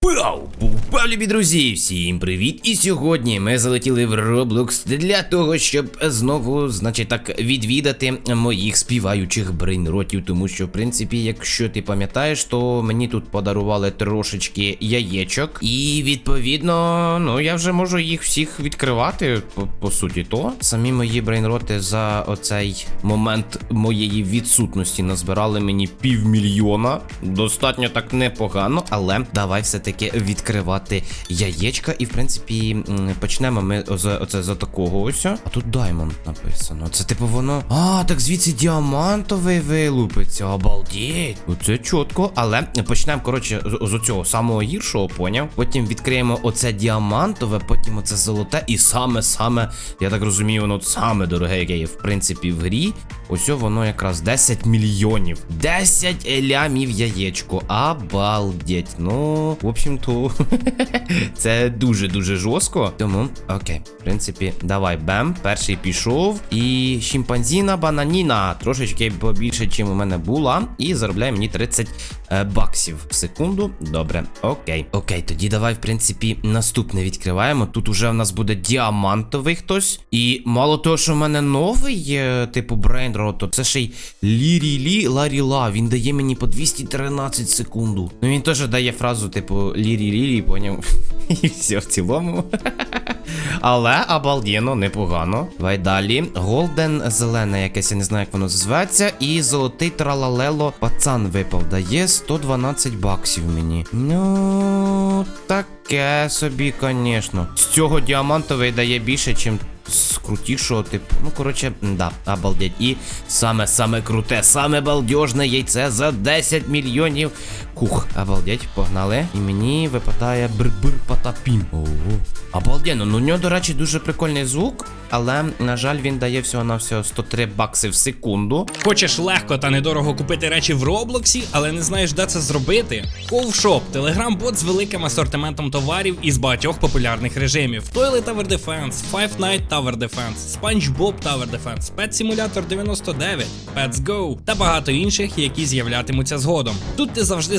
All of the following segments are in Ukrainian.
不要 Пау, любі друзі! Всім привіт! І сьогодні ми залетіли в Roblox для того, щоб знову, значить так, відвідати моїх співаючих брейнротів. Тому що, в принципі, якщо ти пам'ятаєш, то мені тут подарували трошечки яєчок. І відповідно, ну я вже можу їх всіх відкривати, по, по суті, то. Самі мої брейнроти за оцей момент моєї відсутності назбирали мені півмільйона. Достатньо так непогано, але давай все-таки відкривати яєчка. І в принципі почнемо ми з оце за такого ось. А тут Даймонд написано. Це типу воно. А, так звідси діамантовий вилупиться. Обалдеть. Оце чітко, але почнемо, коротше, з оцього самого гіршого, поняв. Потім відкриємо оце діамантове, потім оце золоте, і саме-саме, я так розумію, воно саме дороге, яке є в принципі в грі. Ось воно якраз 10 мільйонів. 10 лямів яєчко. Обалдеть. Ну, в общем-то, це дуже-дуже жорстко. Тому, окей, в принципі, давай, бем. Перший пішов. І шимпанзіна бананіна. Трошечки побільше, чим у мене була. І заробляє мені 30 е, баксів в секунду. Добре, окей. Окей, тоді давай, в принципі, наступне відкриваємо. Тут уже в нас буде діамантовий хтось. І мало того, що в мене новий, е, типу брейнрот, то це ще й лірі-лі ларіла. Він дає мені по 213 секунду. Ну він теж дає фразу, типу, лірі-лірі, поняв. І все в цілому. Але обалденно, непогано. Давай далі. Голден зелене, якесь, я не знаю, як воно зветься. І золотий тралалело пацан випав. Дає 112 баксів мені. Ну, таке собі, звісно. З цього діамантовий дає більше, чим з крутішого, типу. Ну, коротше, да, обалдеть. І саме саме круте, саме балдежне яйце за 10 мільйонів. Кух, обалдеть, погнали. І мені випадає бр-бр потапім. Ого. Обалденно, ну у нього, до речі, дуже прикольний звук, але, на жаль, він дає всього на всього 103 бакси в секунду. Хочеш легко та недорого купити речі в Роблоксі, але не знаєш, де це зробити? Ковшоп телеграм-бот з великим асортиментом товарів із багатьох популярних режимів: Toilet Tower Defense, Five Night Tower Defense, SpongeBob Tower Defense, Pet Simulator 99, Pets Go та багато інших, які з'являтимуться згодом. Тут ти завжди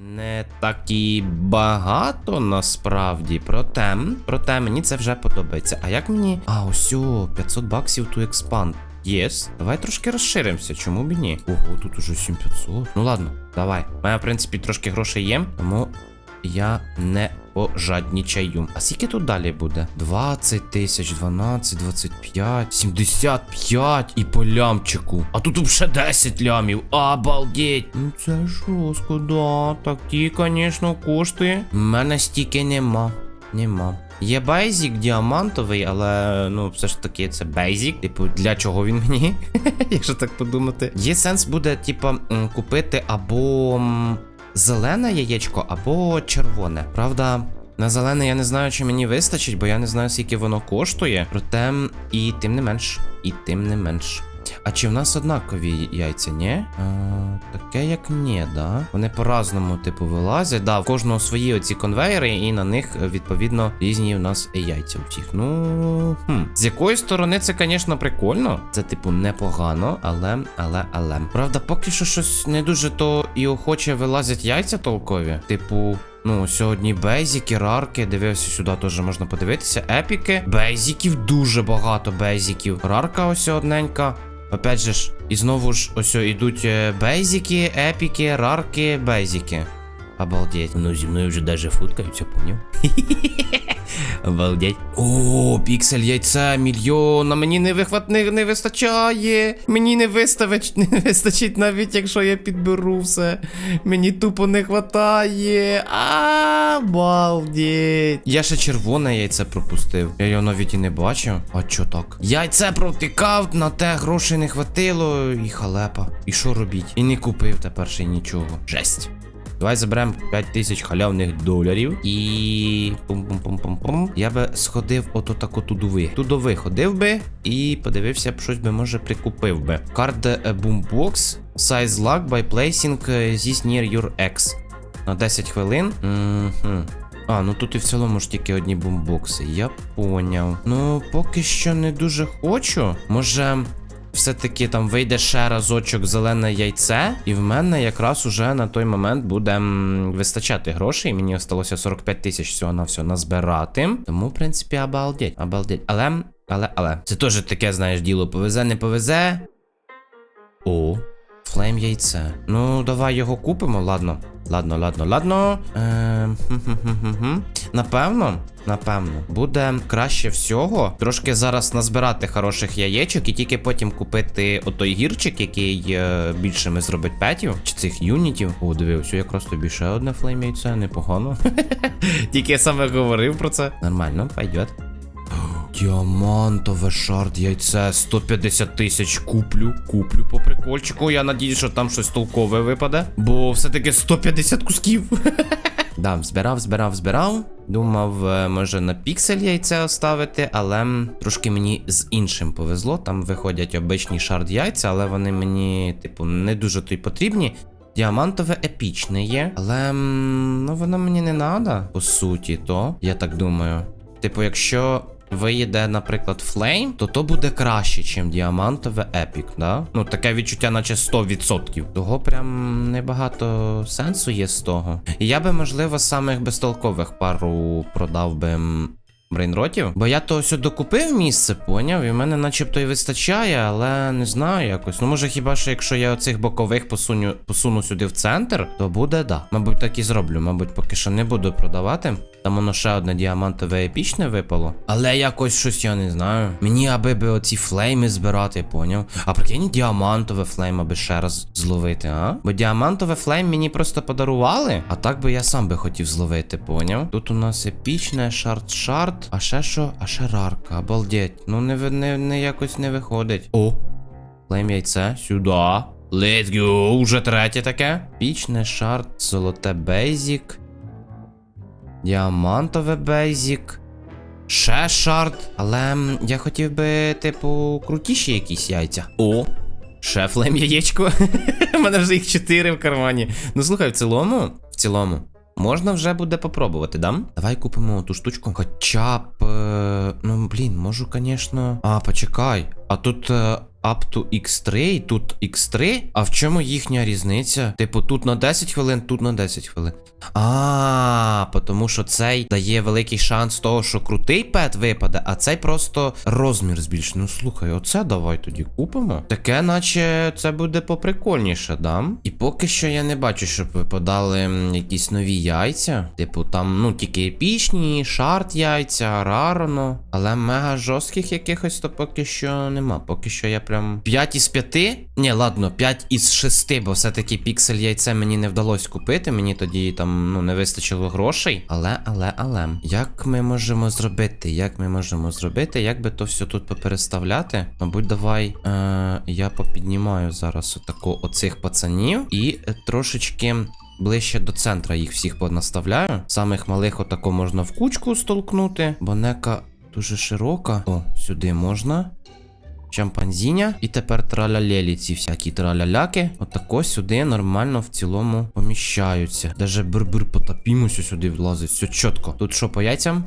Не так і багато насправді. Проте, проте мені це вже подобається. А як мені. А, ось о, 500 баксів ту експанд. Єс, давай трошки розширимося, чому б ні? Ого, тут уже 7500. Ну ладно, давай. У мене, в принципі, трошки грошей є, тому я не пожаднічаю. А скільки тут далі буде? 20 тисяч, 12, 25, 75 і по лямчику. А тут вже 10 лямів. Обалдеть. Ну це жорстко, да. Такі, звісно, кошти. У мене стільки нема. Нема. Є бейзік діамантовий, але ну все ж таки це бейзік. Типу, для чого він мені? Якщо так подумати. Є сенс буде, типа, купити або зелене яєчко, або червоне. Правда. На зелене я не знаю, чи мені вистачить, бо я не знаю, скільки воно коштує. Проте, і тим не менш, і тим не менш. А чи в нас однакові яйця, ні? А, таке як ні, да? Вони по-разному, типу, вилазять. Да, в кожного свої оці конвейери, і на них, е, відповідно, різні у нас яйця у всіх. Ну. Хм. З якої сторони це, звісно, прикольно. Це, типу, непогано, але, але, але. Правда, поки що щось не дуже то і охоче вилазять яйця толкові. Типу. Ну, сьогодні бейзіки, рарки. Дивився сюди, теж можна подивитися. Епіки. Бейзіків дуже багато бейзіків. Рарка ось одненька. Опять же ж, і знову ж ось ідуть е, бейзіки, епіки, рарки, бейзіки. Обалдеть. Ну, зі мною вже даже фоткаються, поняв? Обалдеть. О, піксель яйця, мільйон. А мені не вихват не, не вистачає. Мені не виставить, не вистачить навіть, якщо я підберу все. Мені тупо не хватає. Обалдеть. Я ще червоне яйце пропустив. Я його навіть і не бачив. А чо так? Яйце провтикав, на те грошей не хватило, і халепа. І що робіть? І не купив тепер ще нічого. Жесть. Давай заберемо 5 тисяч халявних доларів. І. Пум-пум-пум-пум-пум. Я би сходив ото тако тудови. Тудови ходив би і подивився б, щось би може прикупив би. Card е, Boombox. Size lock by placing е, this near your X. На 10 хвилин. Мгм. А, ну тут і в цілому ж тільки одні бумбокси. Я поняв. Ну, поки що не дуже хочу. Може. Все-таки там вийде ще разочок зелене яйце, і в мене якраз уже на той момент буде вистачати грошей. Мені осталося 45 тисяч всього на все назбирати. Тому, в принципі, обалдеть, обалдеть. Але, але, але. Це теж таке, знаєш, діло повезе, не повезе. О, флейм яйце. Ну, давай його купимо, ладно. Ладно, ладно, ладно. Ем, хм-хм-хм-хм. Напевно, напевно, буде краще всього трошки зараз назбирати хороших яєчок і тільки потім купити отой гірчик, який е, більшими зробить петів, чи цих юнітів. О, дивився, якраз тобі ще одне флейм яйце, непогано. Тільки я саме говорив про це. Нормально, пойдет. Діамантове шард яйце 150 тисяч куплю. Куплю по прикольчику. Я надіюсь, що там щось толкове випаде. Бо все-таки 150 кусків. Да, збирав, збирав, збирав. Думав, е, може на піксель яйце оставити, але трошки мені з іншим повезло. Там виходять обичні шард яйця, але вони мені, типу, не дуже то й потрібні. Діамантове епічне є, але ну воно мені не надо, по суті, то я так думаю. Типу, якщо виїде, наприклад, флейм, то то буде краще, ніж діамантове епік, да? Ну, таке відчуття, наче 100%. Того прям небагато сенсу є з того. І я би, можливо, самих безтолкових пару продав би. Брейнротів, бо я то ось докупив місце, поняв, і в мене начебто і вистачає, але не знаю якось. Ну може хіба що якщо я оцих бокових посуню, посуну сюди в центр, то буде да. Мабуть, так і зроблю. Мабуть, поки що не буду продавати. Там воно ще одне діамантове епічне випало. Але якось щось я не знаю. Мені аби би оці флейми збирати, поняв. А прикинь, діамантове флейм аби ще раз зловити, а? Бо діамантове флейм мені просто подарували, а так би я сам би хотів зловити, поняв. Тут у нас епічне, шарт-шарт. А ще що? А ще рарка, обалдеть. Ну не, не, не якось не виходить. О! Флейм яйце, сюди. Let's go, уже третє таке. Пічне шарт, золоте бейзік. Діамантове бейзік. Ще шарт. Але я хотів би, типу, крутіші якісь яйця. О! Ще флейм яєчко. У мене вже їх чотири в кармані. Ну слухай, в цілому, в цілому. Можна вже буде попробувати, да? Давай купимо ту штучку. Хоча б. е, Ну, блін, можу, звісно. А, почекай. А тут е, to X3, тут X3. А в чому їхня різниця? Типу, тут на 10 хвилин, тут на 10 хвилин. А, тому що цей дає великий шанс того, що крутий пет випаде, а цей просто розмір збільшить. Ну слухай, оце давай тоді купимо. Таке, наче це буде поприкольніше, да? І поки що я не бачу, щоб випадали якісь нові яйця. Типу, там, ну, тільки епічні, шарт яйця, рароно. Але мега жорстких якихось то поки що нема. Поки що я прям 5 із 5. Ні, ладно, 5 із 6, бо все-таки піксель яйце мені не вдалося купити. Мені тоді там ну не вистачило грошей. Але, але, але. Як ми можемо зробити? Як ми можемо зробити? Як би то все тут попереставляти? Мабуть, давай е, я попіднімаю зараз отако оцих пацанів і е, трошечки. Ближче до центра їх всіх понаставляю. Самих малих отако можна в кучку столкнути, бо нека дуже широка. О, сюди можна. Шампанзіня. І тепер тралялелі ці всякі траляляки. Отако сюди нормально в цілому поміщаються. Даже бр-бр потапімося сюди влазить. Все чітко. Тут що по яйцям?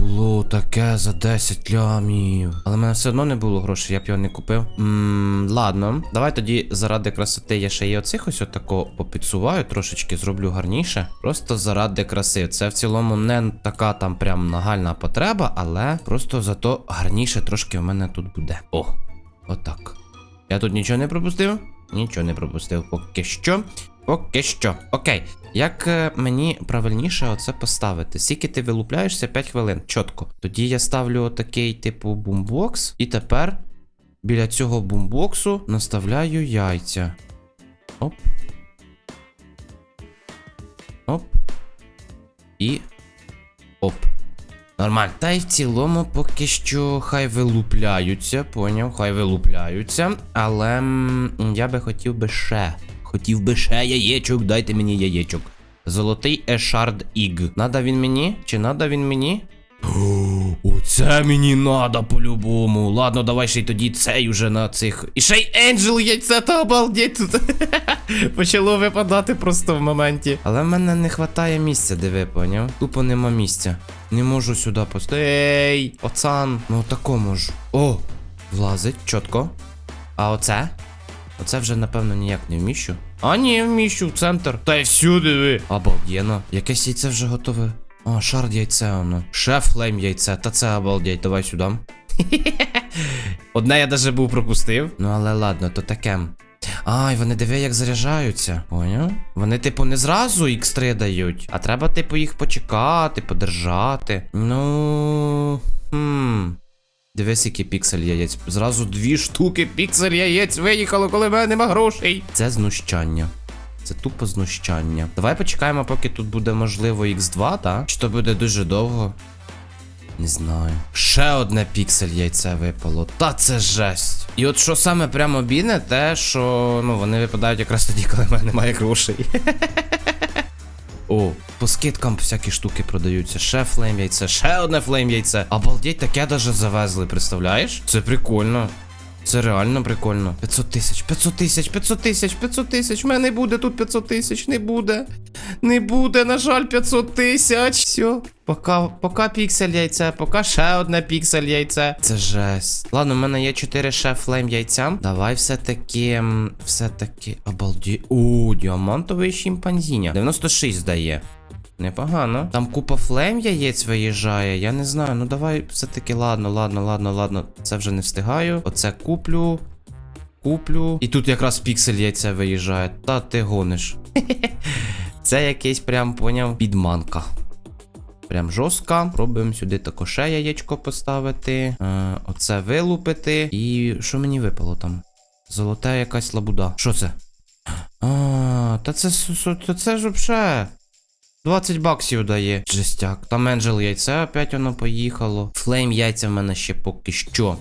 Було таке за 10 лямів. Але в мене все одно не було грошей, я б його не купив. Ммм, ладно. Давай тоді заради красоти я ще й оцих ось отако попідсуваю, трошечки зроблю гарніше. Просто заради краси. Це в цілому не така там прям нагальна потреба, але просто зато гарніше трошки в мене тут буде. О, отак. Я тут нічого не пропустив? Нічого не пропустив поки що. Поки що. Окей. Як е, мені правильніше оце поставити? Скільки ти вилупляєшся 5 хвилин, чітко. Тоді я ставлю отакий, типу, бумбокс, і тепер біля цього бумбоксу наставляю яйця. Оп. Оп. І. Оп. Нормально. Та й в цілому поки що хай вилупляються, поняв, хай вилупляються. Але я би хотів би ще Хотів би ще яєчок, дайте мені яєчок. Золотий Ешард Іг. Надо він мені? Чи надо він мені? Оце мені надо по-любому. Ладно, давай ще й тоді цей уже на цих. І ще й Енджел яйце, та обалдеть. Почало випадати просто в моменті. Але в мене не вистачає місця, диви, поняв? Тупо нема місця. Не можу сюди поставити. Ей, оцан. Ну тако можу. О! Влазить, чітко. А оце? Оце вже, напевно, ніяк не вміщу. А ні, вміщу в центр. Та й всюди ви. Обалденно. Якесь яйце вже готове. О, шард яйце воно. Шеф флейм яйце. Та це обалдеть, давай сюди. Одне я даже був пропустив. Ну але ладно, то таке. Ай, вони диви, як заряджаються. Поняв? Вони, типу, не зразу X3 дають, а треба, типу, їх почекати, подержати. Ну. Хм. Дивись, який піксель яєць. Зразу дві штуки піксель яєць виїхало, коли в мене нема грошей. Це знущання. Це тупо знущання. Давай почекаємо, поки тут буде можливо X2, так? Чи то буде дуже довго? Не знаю. Ще одне піксель яйце випало. Та це жесть. І от що саме прямо бідне, те, що ну вони випадають якраз тоді, коли в мене немає грошей. О, по скидкам всякі штуки продаються. Ще флейм яйце, ще одне флейм яйце. Обалдеть, таке даже завезли, представляєш? Це прикольно. Це реально прикольно. 500 тисяч, 500 тисяч, 500 тисяч, 500 тисяч. У мене не буде тут 500 тисяч, не буде. Не буде, на жаль, 500 тисяч. Все. Пока, пока піксель яйце, пока ще одне піксель яйце. Це жесть. Ладно, у мене є 4 ще флейм яйця. Давай все-таки. Все-таки. Обалді. О, діамантовий шимпанзіня. 96 дає. Непогано. Там купа флейм яєць виїжджає. Я не знаю. Ну давай все-таки ладно, ладно, ладно, ладно. Це вже не встигаю. Оце куплю. Куплю. І тут якраз піксель яйця виїжджає. Та ти гониш. Це якийсь прям поняв підманка. Прям жорстка. Пробуємо сюди також ще яєчко поставити. Е, оце вилупити. І що мені випало там? Золота якась лабуда. Що це? А, та це, с- це ж вообще. 20 баксів дає. Жестяк. Там Енджел яйце опять воно поїхало. Флейм яйця в мене ще поки що.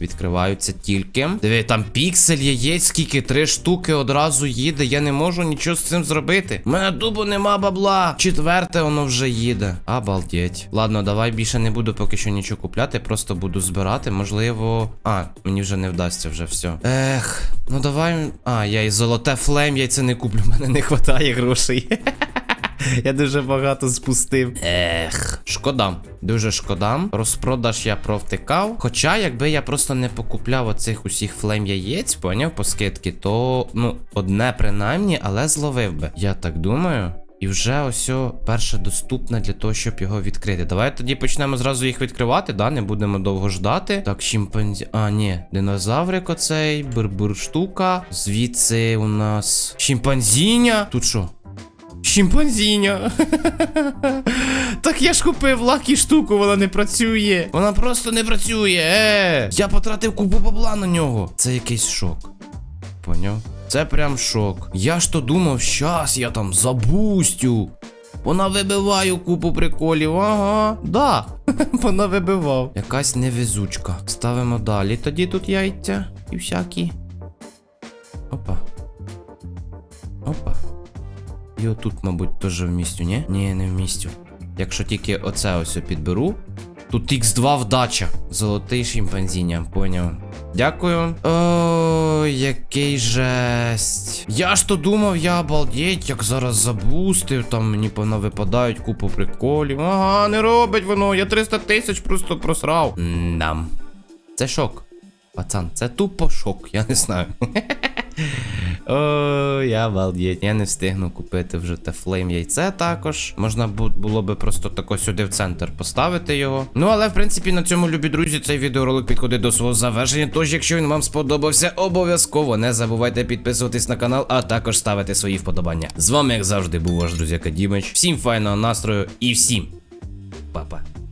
Відкриваються тільки. Диви, там піксель яєць, скільки три штуки одразу їде. Я не можу нічого з цим зробити. У мене дубу нема бабла. Четверте воно вже їде. Обалдеть. Ладно, давай більше не буду поки що нічого купляти, просто буду збирати. Можливо. А, мені вже не вдасться вже все. Ех, ну давай. А, я і золоте флейм яйце не куплю. Мене не вистачає грошей. Я дуже багато спустив. Ех, шкода. Дуже шкода. Розпродаж я провтикав. Хоча, якби я просто не покупляв оцих усіх флейм яєць, поняв по скидки, то ну, одне принаймні, але зловив би. Я так думаю. І вже ось перше доступне для того, щоб його відкрити. Давай тоді почнемо зразу їх відкривати, да? Не будемо довго ждати. Так, шимпанзі. А, ні, динозаврик оцей, бурбур штука. Звідси у нас шимпанзіня. Тут що? Шимпанзіня. так я ж купив лакі штуку, вона не працює. Вона просто не працює. Е, я потратив купу бабла на нього. Це якийсь шок. Поняв? Це прям шок. Я ж то думав, щас я там забустю. Вона вибиває купу приколів, ага. Да. Вона вибивав. Якась невезучка. Ставимо далі. Тоді тут яйця і всякі. Опа. Опа. І отут, мабуть, теж вмістю, ні? Ні, не вмістю. Якщо тільки оце ось підберу. Тут X2 вдача. Золотий шимпанзіня, поняв. Дякую. О, який жесть. Я ж то думав, я обалдеть, як зараз забустив, там мені пона випадають купу приколів. Ага, не робить воно, я 300 тисяч просто просрав. Нам. Це шок. Пацан, це тупо шок, я не знаю. Я обалдеть. Я не встигну купити вже те флейм яйце також. Можна було би просто тако сюди в центр поставити його. Ну, але в принципі на цьому, любі друзі, цей відеоролик підходить до свого завершення. Тож, якщо він вам сподобався, обов'язково не забувайте підписуватись на канал, а також ставити свої вподобання. З вами, як завжди, був ваш друзяка Дімич. Всім файного настрою і всім па-па.